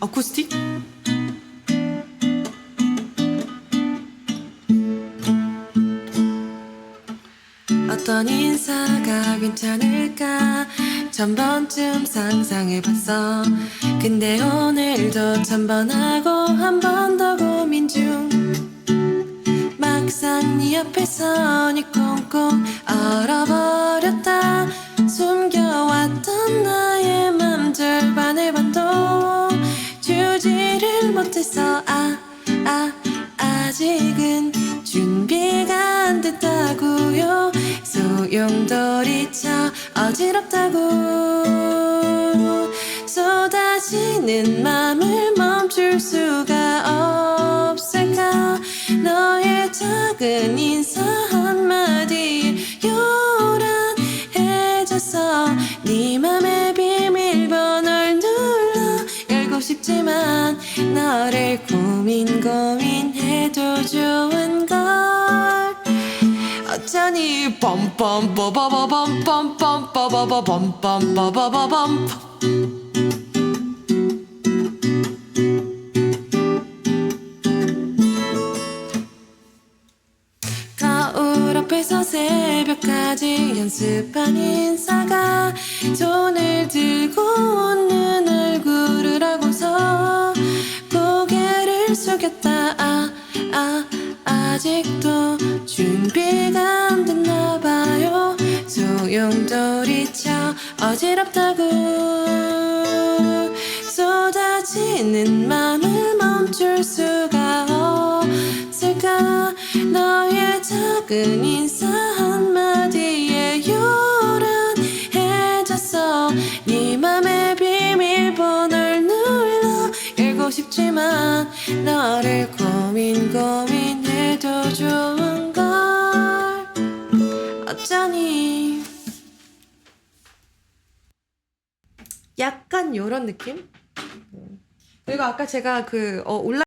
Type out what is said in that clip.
아쿠스틱? 어떤 인사가 괜찮을까? 천 번쯤 상상해봤어. 근데 오늘도 천 번 하고 한 번 더 고민 중. 막상 네 앞에 서 못했어 아, 아, 아직은 준비가 안 됐다고요. 소용돌이쳐 어지럽다고. 쏟아지는 맘을 멈출 수가 없을까? 너의 작은 인사 한마디에 요란해져서 네 맘의 너를 고민 고민해도 좋은 걸. 어쩌니 빰빰빠바바밤빰빰빠바바밤빰빰빠바바밤 거울 앞에서 새벽까지 연습한 인사가 손을 들고 숙였다. 아, 아, 아직도 준비가 안 됐나 봐요. 소용돌이쳐 어지럽다고. 쏟아지는 맘을 멈출 수가 없을까? 너의 작은 인사 싶지만 너를 고민 고민해도 좋은 걸. 어쩌니? 약간 요런 느낌? 그리고 아까 제가 그 어, 온라인